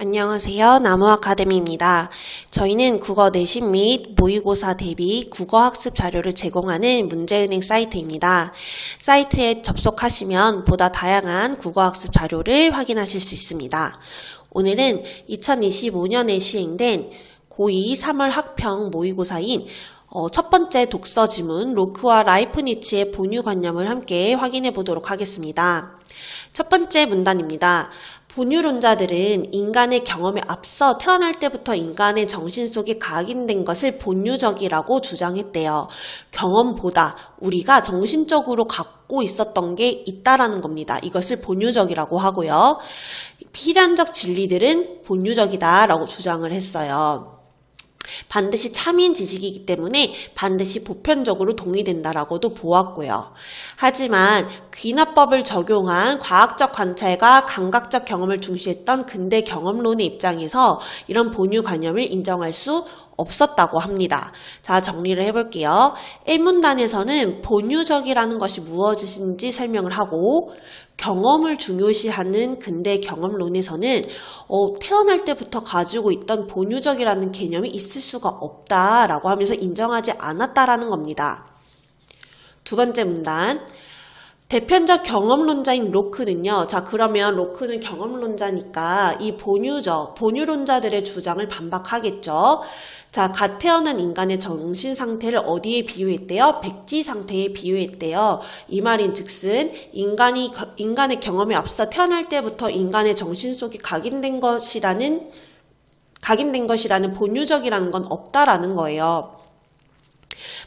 안녕하세요. 나무 아카데미입니다. 저희는 국어 내신 및 모의고사 대비 국어 학습 자료를 제공하는 문제은행 사이트입니다. 사이트에 접속하시면 보다 다양한 국어 학습 자료를 확인하실 수 있습니다. 오늘은 2025년에 시행된 고2 3월 학평 모의고사인 어, 첫 번째 독서 지문 로크와 라이프니츠의 본유관념을 함께 확인해 보도록 하겠습니다. 첫 번째 문단입니다. 본유론자들은 인간의 경험에 앞서 태어날 때부터 인간의 정신 속에 각인된 것을 본유적이라고 주장했대요. 경험보다 우리가 정신적으로 갖고 있었던 게 있다라는 겁니다. 이것을 본유적이라고 하고요. 필연적 진리들은 본유적이다라고 주장을 했어요. 반드시 참인 지식이기 때문에 반드시 보편적으로 동의된다라고도 보았고요. 하지만 귀납법을 적용한 과학적 관찰과 감각적 경험을 중시했던 근대 경험론의 입장에서 이런 본유 관념을 인정할 수 없었다고 합니다. 자, 정리를 해볼게요. 1문단에서는 본유적이라는 것이 무엇인지 설명을 하고 경험을 중요시하는 근대 경험론에서는 어, 태어날 때부터 가지고 있던 본유적이라는 개념이 있을 수가 없다라고 하면서 인정하지 않았다라는 겁니다. 두 번째 문단. 대편적 경험론자인 로크는요. 자, 그러면 로크는 경험론자니까 이 본유적, 본유론자들의 주장을 반박하겠죠. 자, 갓 태어난 인간의 정신 상태를 어디에 비유했대요? 백지 상태에 비유했대요. 이 말인 즉슨 인간이 인간의 경험에 앞서 태어날 때부터 인간의 정신 속에 각인된 것이라는 각인된 것이라는 본유적이라는 건 없다라는 거예요.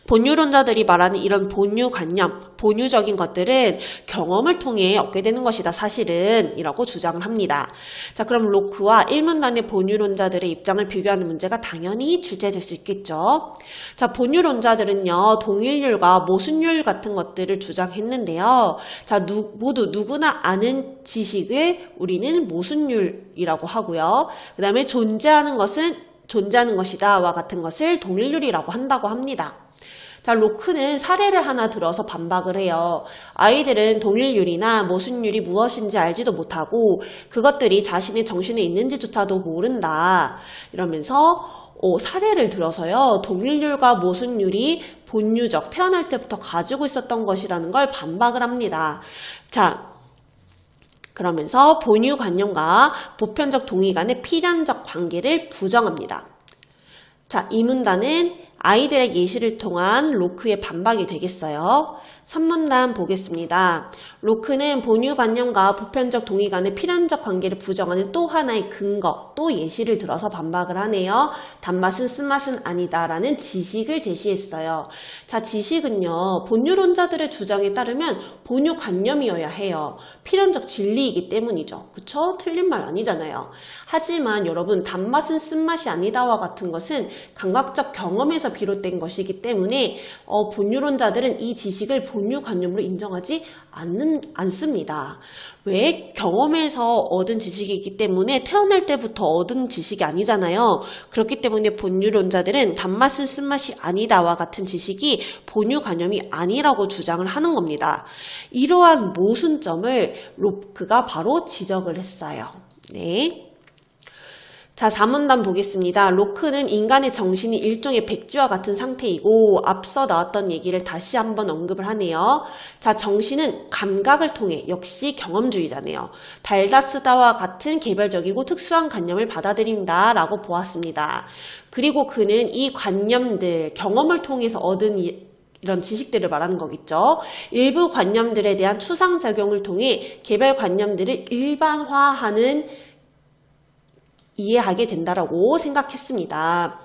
본유론자들이 말하는 이런 본유관념, 본유적인 것들은 경험을 통해 얻게 되는 것이다, 사실은. 이라고 주장을 합니다. 자, 그럼 로크와 일문단의 본유론자들의 입장을 비교하는 문제가 당연히 출제될 수 있겠죠. 자, 본유론자들은요, 동일률과 모순율 같은 것들을 주장했는데요. 자, 누, 모두 누구나 아는 지식을 우리는 모순율이라고 하고요. 그 다음에 존재하는 것은 존재하는 것이다와 같은 것을 동일률이라고 한다고 합니다. 자, 로크는 사례를 하나 들어서 반박을 해요. 아이들은 동일률이나 모순율이 무엇인지 알지도 못하고 그것들이 자신의 정신에 있는지조차도 모른다. 이러면서 어, 사례를 들어서요. 동일률과 모순율이 본유적, 태어날 때부터 가지고 있었던 것이라는 걸 반박을 합니다. 자, 그러면서 본유관념과 보편적 동의 간의 필연적 관계를 부정합니다. 자, 이 문단은 아이들의 예시를 통한 로크의 반박이 되겠어요. 3문단 보겠습니다. 로크는 본유 관념과 보편적 동의 간의 필연적 관계를 부정하는 또 하나의 근거, 또 예시를 들어서 반박을 하네요. 단맛은 쓴맛은 아니다라는 지식을 제시했어요. 자, 지식은요, 본유론자들의 주장에 따르면 본유 관념이어야 해요. 필연적 진리이기 때문이죠. 그쵸? 틀린 말 아니잖아요. 하지만 여러분, 단맛은 쓴맛이 아니다와 같은 것은 감각적 경험에서 비롯된 것이기 때문에 어, 본유론자들은 이 지식을 본 유관념으로 인정하지 않는, 않습니다. 왜? 경험에서 얻은 지식이기 때문에 태어날 때부터 얻은 지식이 아니잖아요. 그렇기 때문에 본유론자들은 단맛은 쓴맛이 아니다와 같은 지식이 본유관념이 아니라고 주장을 하는 겁니다. 이러한 모순점을 로크가 바로 지적을 했어요. 네. 자, 4문단 보겠습니다. 로크는 인간의 정신이 일종의 백지와 같은 상태이고 앞서 나왔던 얘기를 다시 한번 언급을 하네요. 자, 정신은 감각을 통해 역시 경험주의자네요. 달다 쓰다와 같은 개별적이고 특수한 관념을 받아들인다 라고 보았습니다. 그리고 그는 이 관념들, 경험을 통해서 얻은 이런 지식들을 말하는 거겠죠. 일부 관념들에 대한 추상작용을 통해 개별 관념들을 일반화하는 이해하게 된다라고 생각했습니다.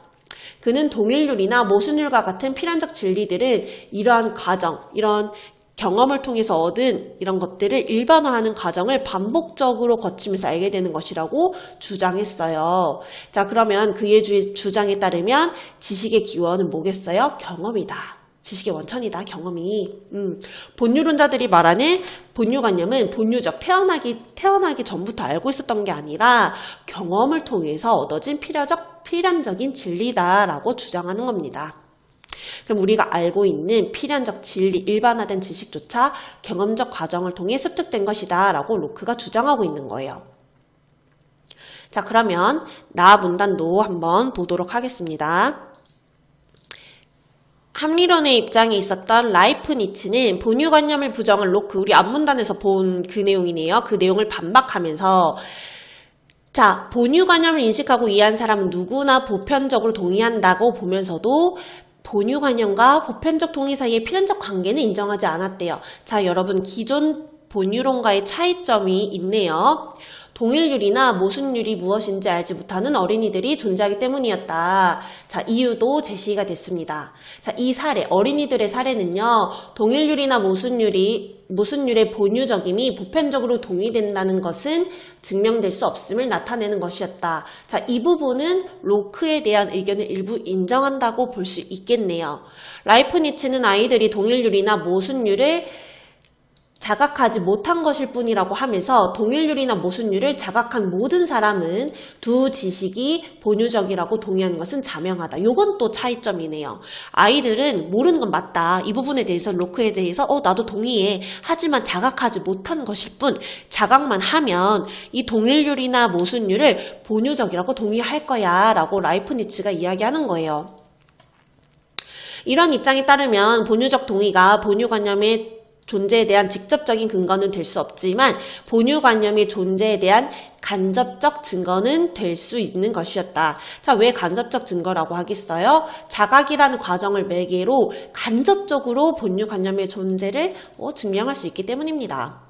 그는 동일률이나 모순율과 같은 필연적 진리들은 이러한 과정, 이런 경험을 통해서 얻은 이런 것들을 일반화하는 과정을 반복적으로 거치면서 알게 되는 것이라고 주장했어요. 자, 그러면 그의 주장에 따르면 지식의 기원은 뭐겠어요? 경험이다. 지식의 원천이다, 경험이. 음, 본유론자들이 말하는 본유관념은 본유적, 태어나기, 태어나기 전부터 알고 있었던 게 아니라 경험을 통해서 얻어진 필요적, 필연적인 진리다라고 주장하는 겁니다. 그럼 우리가 알고 있는 필연적 진리, 일반화된 지식조차 경험적 과정을 통해 습득된 것이다 라고 로크가 주장하고 있는 거예요. 자, 그러면 나 문단도 한번 보도록 하겠습니다. 합리론의 입장에 있었던 라이프 니츠는 본유관념을 부정한 로크, 우리 앞문단에서 본 그 내용이네요. 그 내용을 반박하면서 자, 본유관념을 인식하고 이해한 사람은 누구나 보편적으로 동의한다고 보면서도 본유관념과 보편적 동의 사이의 필연적 관계는 인정하지 않았대요. 자, 여러분 기존 본유론과의 차이점이 있네요. 동일률이나 모순율이 무엇인지 알지 못하는 어린이들이 존재하기 때문이었다. 자, 이유도 제시가 됐습니다. 자, 이 사례, 어린이들의 사례는요, 동일률이나 모순율이, 모순율의 본유적임이 보편적으로 동의된다는 것은 증명될 수 없음을 나타내는 것이었다. 자, 이 부분은 로크에 대한 의견을 일부 인정한다고 볼 수 있겠네요. 라이프니츠는 아이들이 동일률이나 모순율을 자각하지 못한 것일 뿐이라고 하면서 동일률이나 모순율을 자각한 모든 사람은 두 지식이 본유적이라고 동의하는 것은 자명하다. 요건 또 차이점이네요. 아이들은 모르는 건 맞다. 이 부분에 대해서 로크에 대해서 어 나도 동의해. 하지만 자각하지 못한 것일 뿐 자각만 하면 이 동일률이나 모순율을 본유적이라고 동의할 거야 라고 라이프니츠가 이야기하는 거예요. 이런 입장에 따르면 본유적 동의가 본유관념의 존재에 대한 직접적인 근거는 될 수 없지만 본유관념의 존재에 대한 간접적 증거는 될 수 있는 것이었다. 자, 왜 간접적 증거라고 하겠어요? 자각이라는 과정을 매개로 간접적으로 본유관념의 존재를 어, 증명할 수 있기 때문입니다.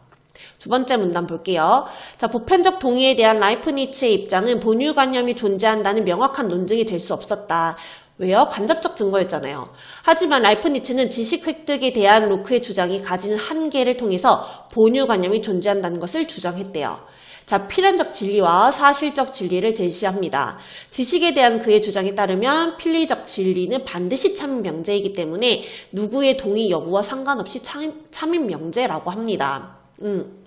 두 번째 문단 볼게요. 자, 보편적 동의에 대한 라이프니츠의 입장은 본유관념이 존재한다는 명확한 논증이 될 수 없었다. 왜요? 간접적 증거였잖아요. 하지만 라이프니츠는 지식 획득에 대한 로크의 주장이 가지는 한계를 통해서 본유관념이 존재한다는 것을 주장했대요. 자, 필연적 진리와 사실적 진리를 제시합니다. 지식에 대한 그의 주장에 따르면 필리적 진리는 반드시 참인 명제이기 때문에 누구의 동의 여부와 상관없이 참, 참인 명제라고 합니다. 음.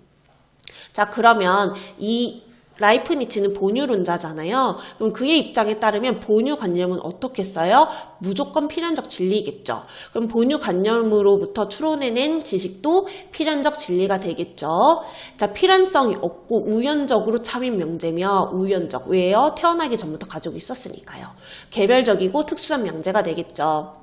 자, 그러면 이 라이프니츠는 본유론자잖아요. 그럼 그의 입장에 따르면 본유관념은 어떻게 써요? 무조건 필연적 진리겠죠. 그럼 본유관념으로부터 추론해낸 지식도 필연적 진리가 되겠죠. 자, 필연성이 없고 우연적으로 참인 명제며 우연적. 왜요? 태어나기 전부터 가지고 있었으니까요. 개별적이고 특수한 명제가 되겠죠.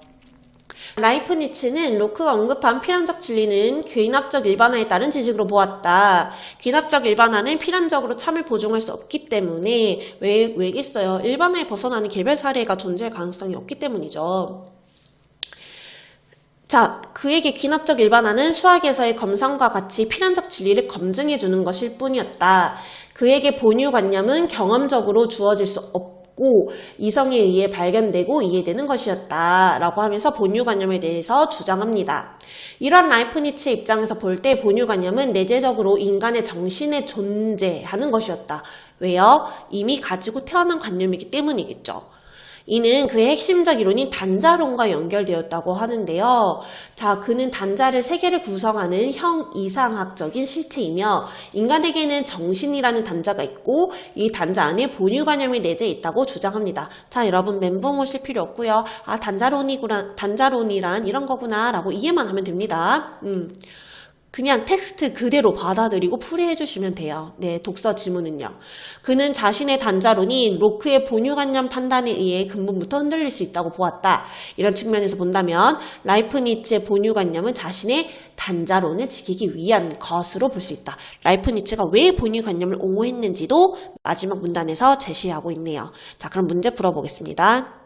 라이프니츠는 로크가 언급한 필연적 진리는 귀납적 일반화에 따른 지식으로 보았다. 귀납적 일반화는 필연적으로 참을 보증할 수 없기 때문에 왜, 왜겠어요? 일반화에 벗어나는 개별 사례가 존재할 가능성이 없기 때문이죠. 자, 그에게 귀납적 일반화는 수학에서의 검상과 같이 필연적 진리를 검증해 주는 것일 뿐이었다. 그에게 본유관념은 경험적으로 주어질 수 없. 없고 이성에 의해 발견되고 이해되는 것이었다 라고 하면서 본유관념에 대해서 주장합니다. 이러한 라이프니츠의 입장에서 볼 때 본유관념은 내재적으로 인간의 정신에 존재하는 것이었다. 왜요? 이미 가지고 태어난 관념이기 때문이겠죠. 이는 그의 핵심적 이론인 단자론과 연결되었다고 하는데요. 자, 그는 단자를 세 개를 구성하는 형 이상학적인 실체이며 인간에게는 정신이라는 단자가 있고 이 단자 안에 본유관념이 내재 있다고 주장합니다. 자, 여러분 멘붕 오실 필요 없고요. 아, 단자론이구나, 단자론이란 이런 거구나라고 이해만 하면 됩니다. 음. 그냥 텍스트 그대로 받아들이고 풀이해 주시면 돼요. 네, 독서 지문은요. 그는 자신의 단자론이 로크의 본유관념 판단에 의해 근본부터 흔들릴 수 있다고 보았다. 이런 측면에서 본다면 라이프니츠의 본유관념은 자신의 단자론을 지키기 위한 것으로 볼 수 있다. 라이프니츠가 왜 본유관념을 옹호했는지도 마지막 문단에서 제시하고 있네요. 자, 그럼 문제 풀어보겠습니다.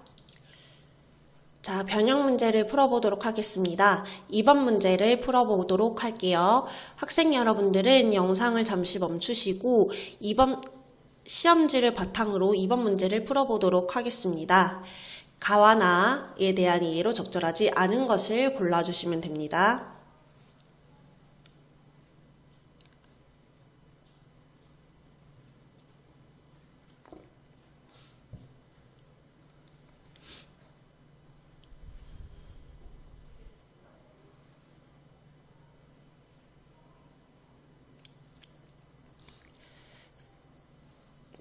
자, 변형 문제를 풀어보도록 하겠습니다. 2번 문제를 풀어보도록 할게요. 학생 여러분들은 영상을 잠시 멈추시고 2번 시험지를 바탕으로 2번 문제를 풀어보도록 하겠습니다. 가와 나에 대한 이해로 적절하지 않은 것을 골라주시면 됩니다.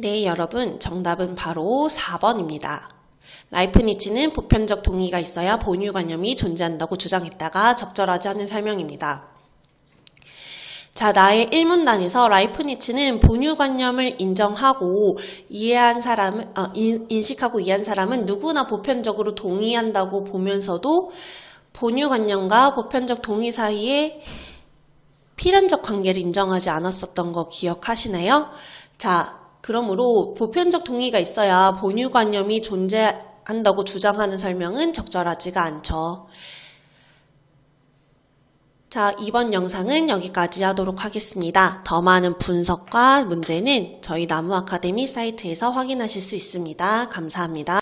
네, 여러분, 정답은 바로 4번입니다. 라이프니츠는 보편적 동의가 있어야 본유관념이 존재한다고 주장했다가 적절하지 않은 설명입니다. 자, 나의 1문단에서 라이프니츠는 본유관념을 인정하고 이해한 사람은, 어, 인, 인식하고 이해한 사람은 누구나 보편적으로 동의한다고 보면서도 본유관념과 보편적 동의 사이에 필연적 관계를 인정하지 않았었던 거 기억하시나요? 자, 그러므로 보편적 동의가 있어야 본유관념이 존재한다고 주장하는 설명은 적절하지가 않죠. 자, 이번 영상은 여기까지 하도록 하겠습니다. 더 많은 분석과 문제는 저희 나무 아카데미 사이트에서 확인하실 수 있습니다. 감사합니다.